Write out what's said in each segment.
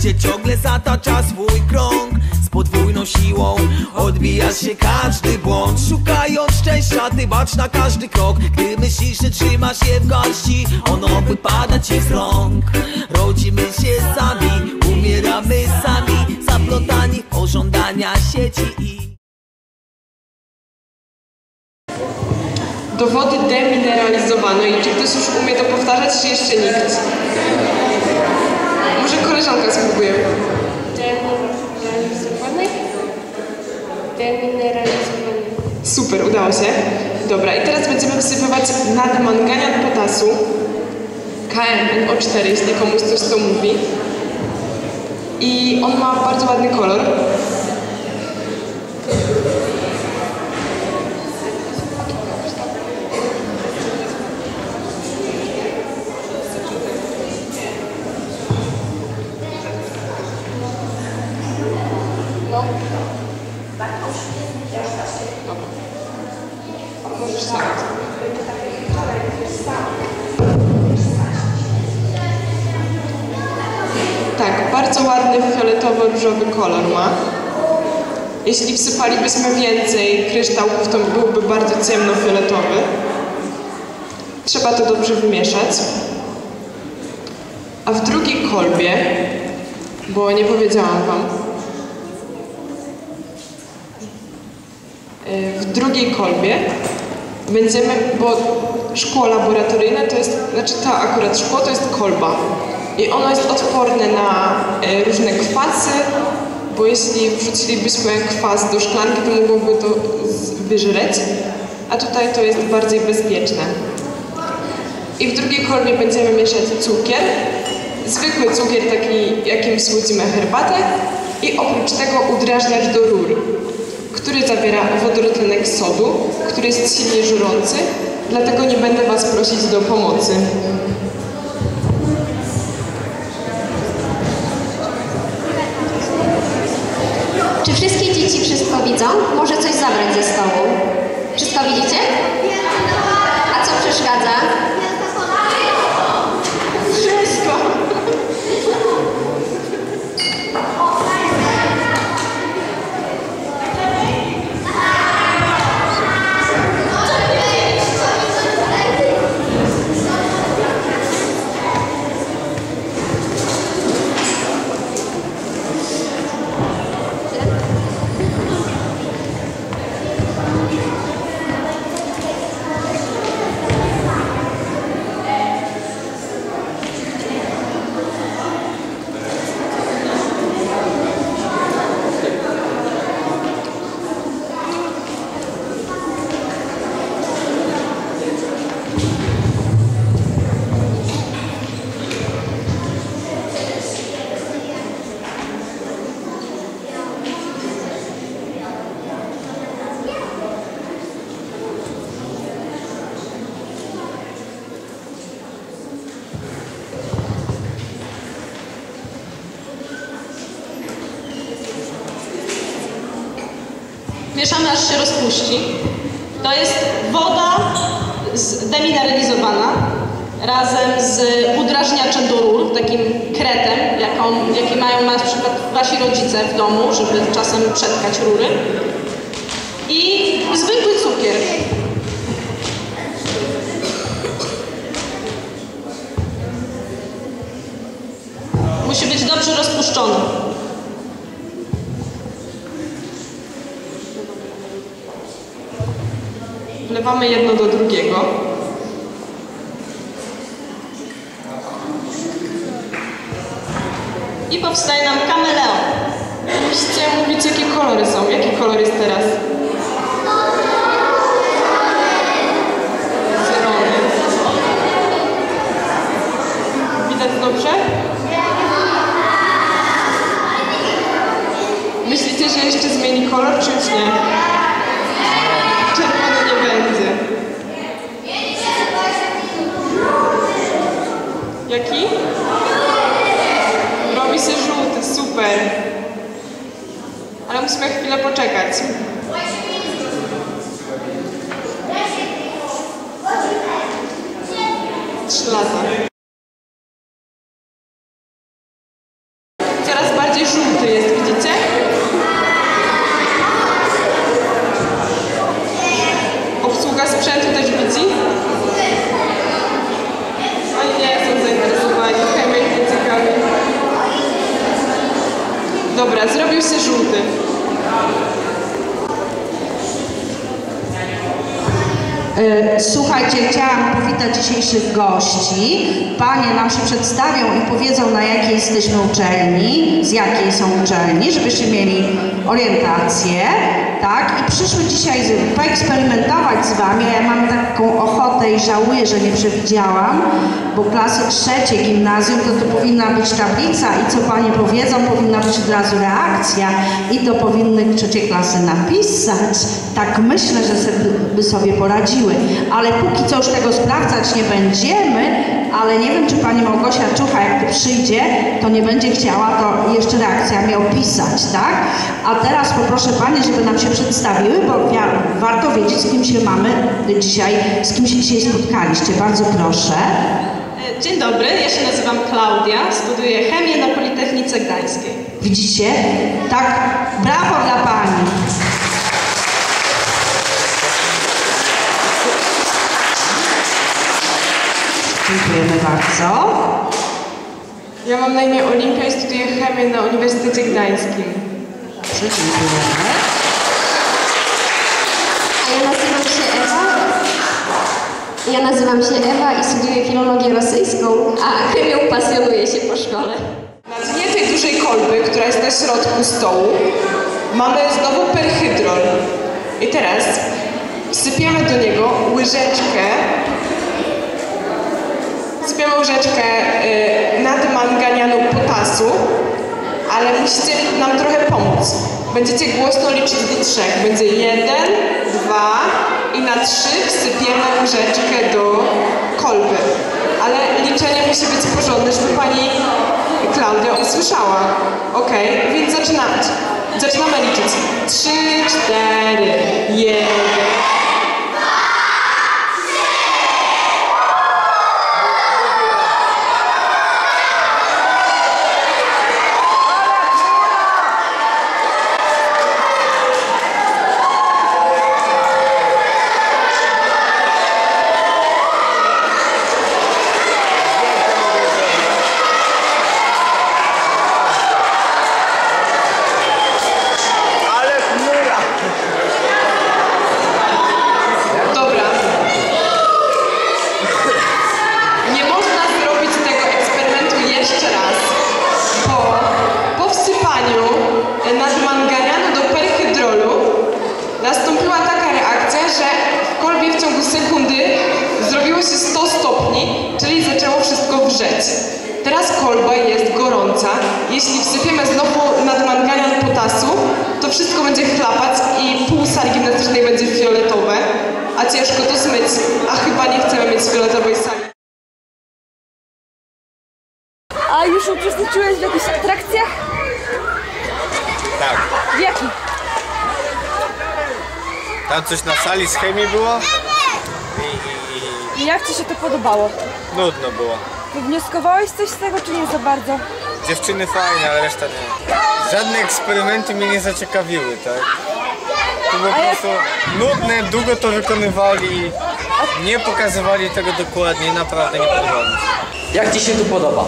gdzie ciągle zatacza swój krąg. Z podwójną siłą odbija się każdy błąd. Szukając szczęścia, ty bacz na każdy krok. Gdy myślisz, że trzymasz je w garści Ono wypada ci z rąk. Rodzimy się sami, umieramy sami. Zaplątani pożądania sieci i... Dowody demineralizowano i czy ktoś już umie to powtarzać, czy jeszcze nikt? Dobra, i teraz będziemy wsypywać nadmanganiat potasu. KMNO4, jeśli komuś coś to mówi. I on ma bardzo ładny kolor. Bardzo ładny fioletowo-różowy kolor ma. Jeśli wsypalibyśmy więcej kryształków, to byłby bardzo ciemnofioletowy. Trzeba to dobrze wymieszać. A w drugiej kolbie, bo nie powiedziałam Wam, w drugiej kolbie będziemy, bo szkło laboratoryjne to jest, znaczy to akurat szkło to jest kolba i ono jest odporne na e, różne kwasy, bo jeśli wrzucilibyśmy kwas do szklanki, to mogłoby to wyżreć, a tutaj to jest bardziej bezpieczne. I w drugiej kolbie będziemy mieszać cukier, zwykły cukier taki, jakim słodzimy herbatę i oprócz tego udrażniacz do rur, który zawiera wodorotlenek sodu, który jest silnie żurący, dlatego nie będę Was prosić do pomocy. Dzieci wszystko widzą? Może coś zabrać ze stołu. Wszystko widzicie? Mieszamy aż się rozpuści. To jest woda zdemineralizowana razem z udrażniaczem do rur, takim kretem, jaką, jaki mają na przykład wasi rodzice w domu, żeby czasem przetkać rury. I zwykły cukier. Musi być dobrze rozpuszczony. Wlewamy jedno do drugiego. I powstaje nam kameleon. Musicie mówić, jakie kolory są. Jaki kolor jest teraz? Zielony. Widać dobrze? Myślicie, że jeszcze zmieni kolor, czy już nie? Czerwony nie będzie. Jaki? Robi się żółty, super. Ale musimy chwilę poczekać. Trzy lata. Coraz bardziej żółty jest, widzicie? Dobra, zrobił się żółty. E, Słuchajcie, chciałam powitać dzisiejszych gości. Panie nam się przedstawią i powiedzą, na jakiej jesteśmy uczelni, z jakiej są uczelni, żebyście mieli orientację, tak? I przyszły dzisiaj poeksperymentować z Wami. Ja mam taką ochotę i żałuję, że nie przewidziałam, bo klasy trzecie gimnazjum to, to powinna być tablica i co Panie powiedzą, powinna być od razu reakcja i to powinny trzecie klasy napisać. Tak myślę, że sobie, by sobie poradziły. Ale póki co już tego sprawdzać nie będziemy, ale nie wiem, czy Pani Małgosia Czucha, jak tu przyjdzie, to nie będzie chciała to jeszcze reakcjami opisać, tak? A teraz poproszę Panie, żeby nam się przedstawiły, bo wia- warto wiedzieć, z kim się mamy dzisiaj, z kim się dzisiaj spotkaliście. Bardzo proszę. E, Dzień dobry, ja się nazywam Klaudia, studiuję chemię na Politechnice Gdańskiej. Widzicie? Tak, brawo dla Pani. Dziękujemy bardzo. Ja mam na imię Olimpia i studiuję chemię na Uniwersytecie Gdańskim. Dobrze, dziękujemy. A ja nazywam się Ewa. Ja nazywam się Ewa i studiuję filologię rosyjską, a chemią pasjonuję się po szkole. Na dnie tej dużej kolby, która jest na środku stołu, mamy znowu perhydrol. I teraz wsypiemy do niego łyżeczkę, wsypiemy łyżeczkę y, nadmanganianu potasu, ale musicie nam trochę pomóc. Będziecie głośno liczyć do trzech. Będzie jeden, dwa i na trzy wsypiemy łyżeczkę do kolby. Ale liczenie musi być porządne, żeby pani Klaudia usłyszała. Ok, więc zaczynamy. Zaczynamy liczyć. Trzy, cztery, jeden. Ale chmura! Dobra. Nie można zrobić tego eksperymentu jeszcze raz, bo po wsypaniu nadmanganianu do perhydrolu nastąpiła taka reakcja, że w kolbie w ciągu sekundy zrobiło się 100 stopni, czyli zaczęło wszystko wrzeć. Teraz kolba jest gorąca. Jeśli wsypiemy znowu nadmanganian potasu, to wszystko będzie chlapać i pół sali gimnastycznej będzie fioletowe, a ciężko to zmyć, a chyba nie chcemy mieć fioletowej sali. A już uczestniczyłeś w jakichś atrakcjach? Tak. W jakich? Tam coś na sali z chemii było i, jak Ci się to podobało? nudno było. Wywnioskowałeś coś z tego, czy nie za bardzo? Dziewczyny fajne, ale reszta nie. Żadne eksperymenty mnie nie zaciekawiły, tak? To było po prostu nudne, długo to wykonywali, nie pokazywali tego dokładnie, naprawdę nie podobało mi się. Jak Ci się tu podoba?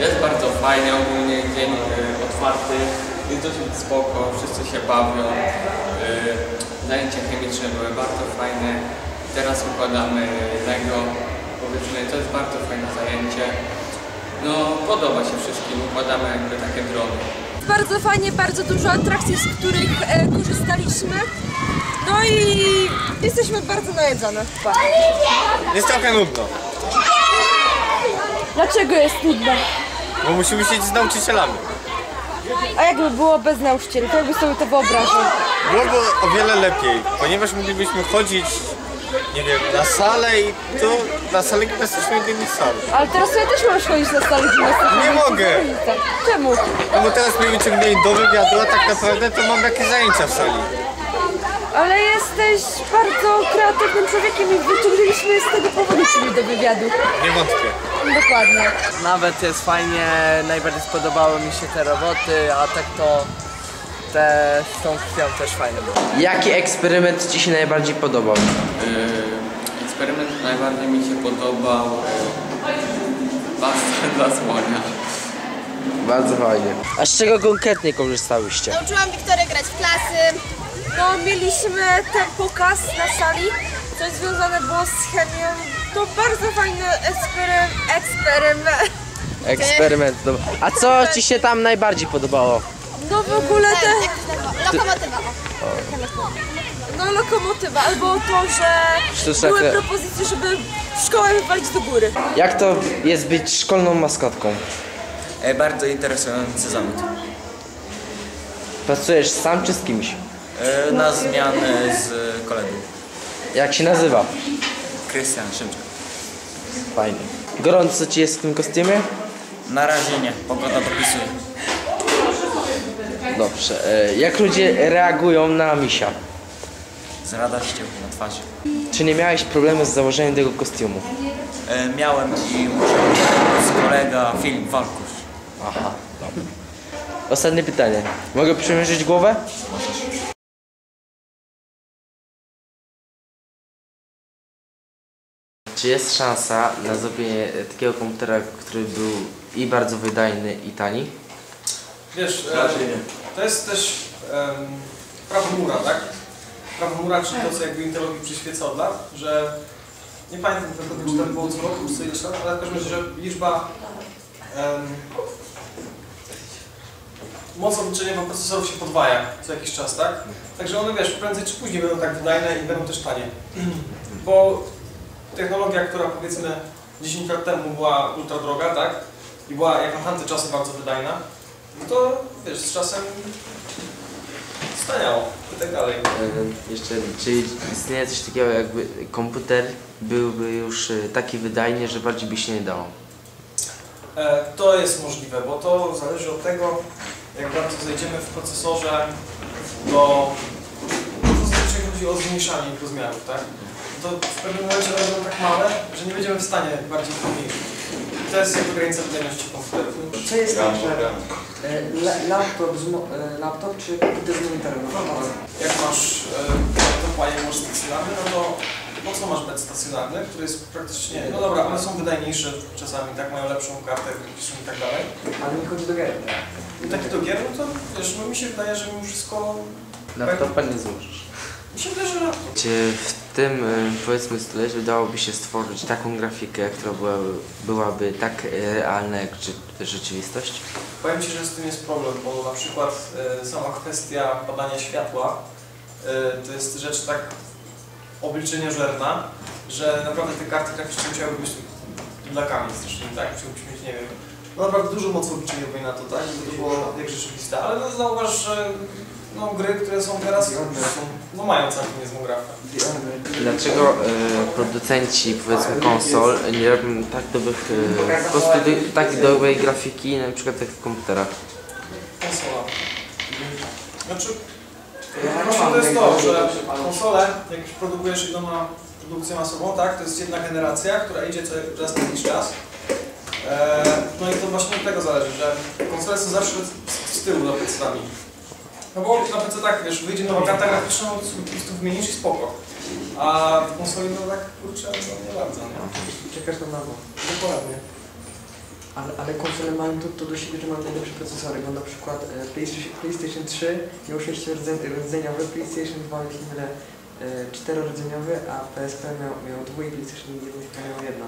Jest bardzo fajnie, ogólnie dzień y, otwarty, jest dosyć spoko, wszyscy się bawią. Y, zajęcia chemiczne były bardzo fajne. Teraz układamy Lego, powiedzmy, to jest bardzo fajne zajęcie. No, podoba się wszystkim, układamy jakby takie drony. Bardzo fajnie, bardzo dużo atrakcji, z których e, korzystaliśmy. No i jesteśmy bardzo najedzone chyba. Jest trochę nudno, Dlaczego jest nudno? bo musimy siedzieć z nauczycielami. A jakby było bez nauczycieli, to jakby sobie to wyobraził. Byłoby o wiele lepiej, ponieważ moglibyśmy chodzić, nie wiem, na salę i to na salę gimnastyczną idę niż salę. Ale teraz sobie też możesz chodzić na salę gimnastyczną. Nie mogę. Czemu? No bo teraz mnie wyciągnęli do wywiadu, a tak naprawdę to mam jakieś zajęcia w sali. Ale jesteś bardzo kreatywnym człowiekiem i wyciągnęliśmy z tego powodu Ciebie do wywiadu. Nie wątpię. Dokładnie. Nawet jest fajnie, najbardziej spodobały mi się te roboty, a tak to te z tą krwią też fajne było. Jaki eksperyment Ci się najbardziej podobał? Y, eksperyment najbardziej mi się podobał y, bastel dla słonia. Bardzo fajnie. A z czego konkretnie korzystałyście? Nauczyłam Wiktorię grać w klasy. No, mieliśmy ten pokaz na sali, coś związane było z chemią. To bardzo fajny ekspery... eksperyment. Eksperyment. No. A co ci się tam najbardziej podobało? No w ogóle te... To się nazywa? Lokomotywa. No lokomotywa, albo to, że były propozycje, żeby szkołę wywalić do góry. Jak to jest być szkolną maskotką? E, bardzo interesujący zamód. Pracujesz sam czy z kimś? E, na zmianę z kolegą. Jak się nazywa? Krystian Szymczak. Fajnie. Gorąco ci jest w tym kostiumie? Na razie nie, pogoda dopisuje. Dobrze. E, Jak ludzie reagują na misia? Z radością na twarzy. Czy nie miałeś problemu z założeniem tego kostiumu? E, miałem i musiał z kolega Filip Walkusz. Aha, dobra. Ostatnie pytanie. Mogę przymierzyć głowę? Czy jest szansa na zrobienie takiego komputera, który był i bardzo wydajny i tani? Wiesz, e, to jest też em, prawo Mura, tak? Prawo Mura, czyli to, co jakby Intelowi przyświeca od lat, że nie pamiętam dokładnie, czy tam było co roku, czy ileś lat, ale w każdym razie, że liczba em, moc obliczeniowa procesorów się podwaja co jakiś czas, tak? Także one, wiesz, prędzej czy później będą tak wydajne i będą też tanie. Bo technologia, która powiedzmy 10 lat temu była ultra droga, tak? I była jak na tamte czasy bardzo wydajna, to wiesz, z czasem staniało i tak dalej. Jeszcze, czy istnieje coś takiego jakby komputer byłby już e, taki wydajny, że bardziej by się nie dało? E, To jest możliwe, bo to zależy od tego, jak bardzo zejdziemy w procesorze do... To zazwyczaj chodzi o zmniejszanie ich rozmiarów, tak? To w pewnym momencie będą tak małe, że nie będziemy w stanie bardziej pomniejszyć. To jest jakby granica wydajności komputerów. Co jest lepsze? E, la- Laptop, e, laptop czy komputer z monitorem? Jak masz e, laptopa i masz stacjonarny, no to po co masz bet stacjonarny, który jest praktycznie... No dobra, one są wydajniejsze czasami, tak, mają lepszą kartę graficzną i tak dalej. Ale nie chodzi do gier. I taki do gier, no to wiesz, no mi się wydaje, że mimo wszystko... Laptopa nie złożysz. Wydaje, że. Czy w tym e, powiedzmy stuleciu dałoby się stworzyć taką grafikę, która była, byłaby tak e, realna jak rze- rzeczywistość? Powiem Ci, że z tym jest problem, bo na przykład e, sama kwestia padania światła to jest rzecz tak obliczeniożerna, że naprawdę te karty graficzne musiały być blakami strasznymi, tak? Musiałbyś mieć, nie wiem, no naprawdę dużo mocy obliczeniowej na to, tak? Żeby to było jak rzeczywiste, ale no, zauważ, że no, gry, które są teraz, no mają całkiem niezłą grafikę. Dlaczego e, producenci powiedzmy konsol nie robią tak dobrych, e, po prostu dy- tak dobrej grafiki na przykład jak w komputerach? Konsola. Znaczy, Właśnie to jest to, że konsole, jak już produkujesz jedną produkcję masową, tak, to jest jedna generacja, która idzie co raz na jakiś czas. E, no i to właśnie od tego zależy, że konsole są zawsze z, z tyłu za PC-tami. No bo na PC tak, wiesz, wyjdzie nowa karta graficzna, no to sobie po prostu wymienisz i spoko. A w konsoli no tak, kurczę, no nie bardzo, nie? Czekasz na nowo. Dokładnie. Ale, ale konsole mają to, to do siebie, że mają najlepsze procesory, bo na przykład e, PlayStation, PlayStation 3 miał 6 rdzeniowy, PlayStation 2 jest tyle e, 4 rdzeniowy, a PSP miał, miał dwu i PlayStation 1 miał jedno.